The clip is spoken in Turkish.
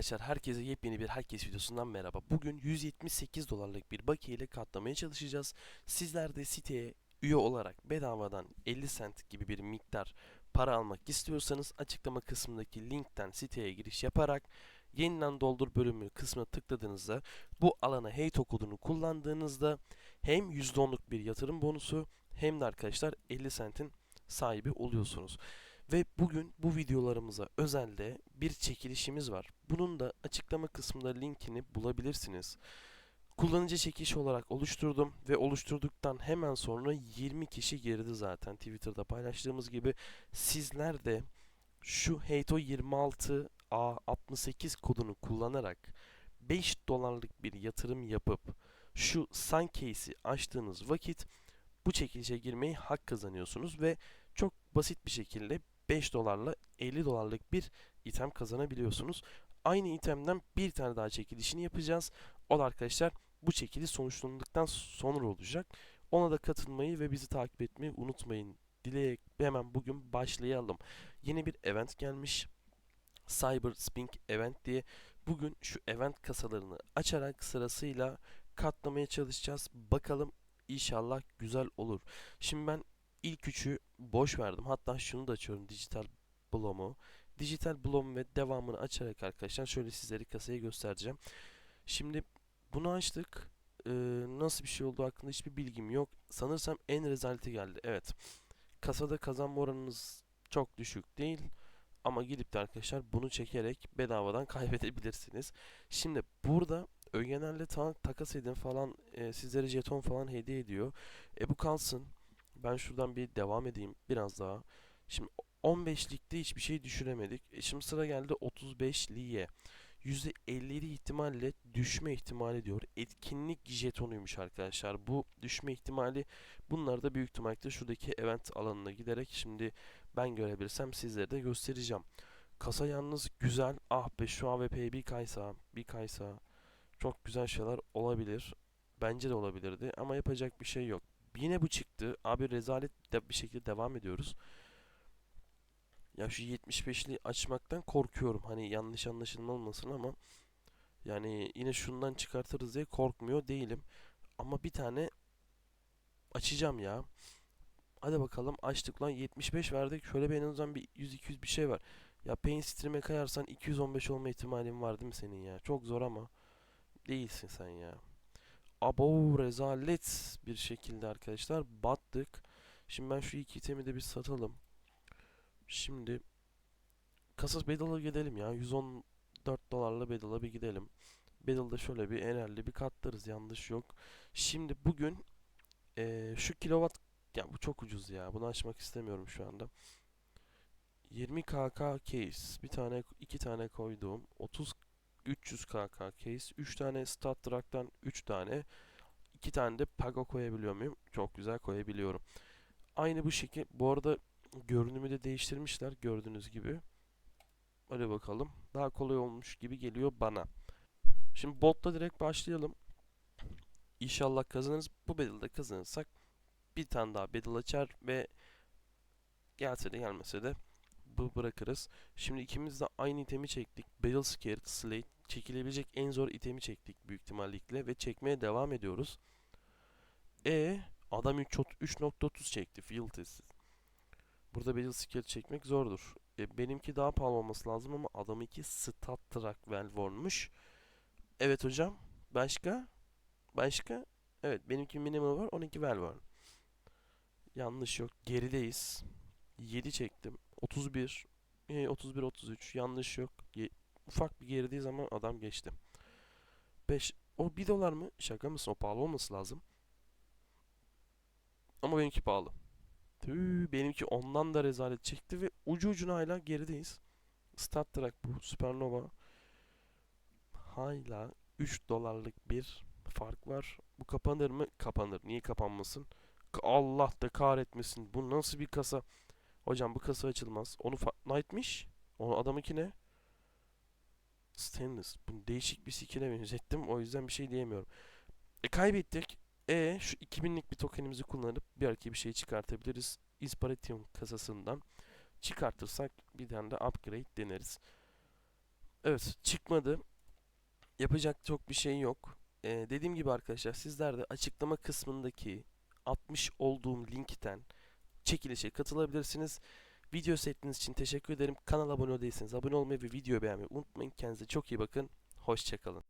arkadaşlar herkese yepyeni bir herkes videosundan merhaba. Bugün 178 dolarlık bir bakiye ile katlamaya çalışacağız. Sizler de siteye üye olarak bedavadan 50 cent gibi bir miktar para almak istiyorsanız açıklama kısmındaki linkten siteye giriş yaparak yeniden doldur bölümü kısmına tıkladığınızda bu alana HEYTO kodunu kullandığınızda hem %10'luk bir yatırım bonusu hem de arkadaşlar 50 centin sahibi oluyorsunuz. Ve bugün bu videolarımıza özelde bir çekilişimiz var. Bunun da açıklama kısmında linkini bulabilirsiniz. Kullanıcı çekiliş olarak oluşturdum ve oluşturduktan hemen sonra 20 kişi girdi zaten Twitter'da paylaştığımız gibi. Sizler de şu Heyto 26A68 kodunu kullanarak 5 dolarlık bir yatırım yapıp şu Sun Case'i açtığınız vakit bu çekilişe girmeyi hak kazanıyorsunuz ve çok basit bir şekilde 5 dolarla 50 dolarlık bir item kazanabiliyorsunuz. Aynı itemden bir tane daha çekilişini yapacağız. O da arkadaşlar bu çekiliş sonuçlandıktan sonra olacak. Ona da katılmayı ve bizi takip etmeyi unutmayın. Dileyerek hemen bugün başlayalım. Yeni bir event gelmiş. Cyber Spink Event diye. Bugün şu event kasalarını açarak sırasıyla katlamaya çalışacağız. Bakalım inşallah güzel olur. Şimdi ben ilk üçü boş verdim. Hatta şunu da açıyorum dijital bloğumu. Dijital bloğum ve devamını açarak arkadaşlar şöyle sizlere kasayı göstereceğim. Şimdi bunu açtık. Ee, nasıl bir şey olduğu hakkında hiçbir bilgim yok. Sanırsam en rezaleti geldi. Evet. Kasada kazanma oranınız çok düşük değil. Ama gidip de arkadaşlar bunu çekerek bedavadan kaybedebilirsiniz. Şimdi burada ögenerle ta takas edin falan e, sizlere jeton falan hediye ediyor. E bu kalsın. Ben şuradan bir devam edeyim biraz daha. Şimdi 15'likte hiçbir şey düşüremedik. E şimdi sıra geldi 35'liye. %57 ihtimalle düşme ihtimali diyor. Etkinlik jetonuymuş arkadaşlar. Bu düşme ihtimali bunları da büyük ihtimalle şuradaki event alanına giderek şimdi ben görebilirsem sizlere de göstereceğim. Kasa yalnız güzel. Ah be şu AWP'ye bir kaysa, bir kaysa çok güzel şeyler olabilir. Bence de olabilirdi ama yapacak bir şey yok. Yine bu çıktı. Abi rezalet de bir şekilde devam ediyoruz. Ya şu 75'li açmaktan korkuyorum. Hani yanlış anlaşılma ama yani yine şundan çıkartırız diye korkmuyor değilim. Ama bir tane açacağım ya. Hadi bakalım açtık lan 75 verdik. Şöyle bir en azından bir 100-200 bir şey var. Ya Pain Stream'e kayarsan 215 olma ihtimalin var değil mi senin ya? Çok zor ama değilsin sen ya. Abo rezalet bir şekilde arkadaşlar battık. Şimdi ben şu iki itemi de bir satalım. Şimdi kasas Battle gidelim ya. 114 dolarla Battle'a bir gidelim. Battle'da şöyle bir enerli bir katlarız yanlış yok. Şimdi bugün eee, şu kilowatt ya bu çok ucuz ya. Bunu açmak istemiyorum şu anda. 20 kk case bir tane iki tane koyduğum 30 300 kk case 3 tane stat track'tan 3 tane 2 tane de pago koyabiliyor muyum? Çok güzel koyabiliyorum. Aynı bu şekil. Bu arada görünümü de değiştirmişler gördüğünüz gibi. Hadi bakalım. Daha kolay olmuş gibi geliyor bana. Şimdi botla direkt başlayalım. İnşallah kazanırız. Bu battle'da kazanırsak bir tane daha battle açar ve gelse de gelmese de bu bırakırız. Şimdi ikimiz de aynı itemi çektik. Battle Scared Slate çekilebilecek en zor itemi çektik büyük ihtimalle ve çekmeye devam ediyoruz. E adam 3.30 çekti field testi. Burada Battle Scared çekmek zordur. E, benimki daha pahalı olması lazım ama adam 2 Stat Track Velvorn'muş. Evet hocam. Başka? Başka? Evet benimki minimal var 12 Velvorn. Yanlış yok. Gerideyiz. 7 çektim. 31. E, 31 33. Yanlış yok. Ufak bir gerideyiz ama adam geçti. 5. O 1 dolar mı? Şaka mısın? O pahalı olması lazım. Ama benimki pahalı. Tüh, benimki ondan da rezalet çekti ve ucu ucuna hala gerideyiz. Stat Track bu. Supernova. Hala 3 dolarlık bir fark var. Bu kapanır mı? Kapanır. Niye kapanmasın? Allah da kahretmesin. Bu nasıl bir kasa? Hocam bu kasa açılmaz. Onu fa- Knight'miş. O adamınki ne? Stainless. Bu değişik bir skine benzettim. O yüzden bir şey diyemiyorum. E kaybettik. E şu 2000'lik bir tokenimizi kullanıp arki bir şey çıkartabiliriz. Inspiratium kasasından. Çıkartırsak bir tane de upgrade deneriz. Evet çıkmadı. Yapacak çok bir şey yok. Ee, dediğim gibi arkadaşlar sizler de açıklama kısmındaki atmış olduğum linkten çekilişe katılabilirsiniz. Video seyrettiğiniz için teşekkür ederim. Kanala abone değilseniz abone olmayı ve videoyu beğenmeyi unutmayın. Kendinize çok iyi bakın. Hoşçakalın.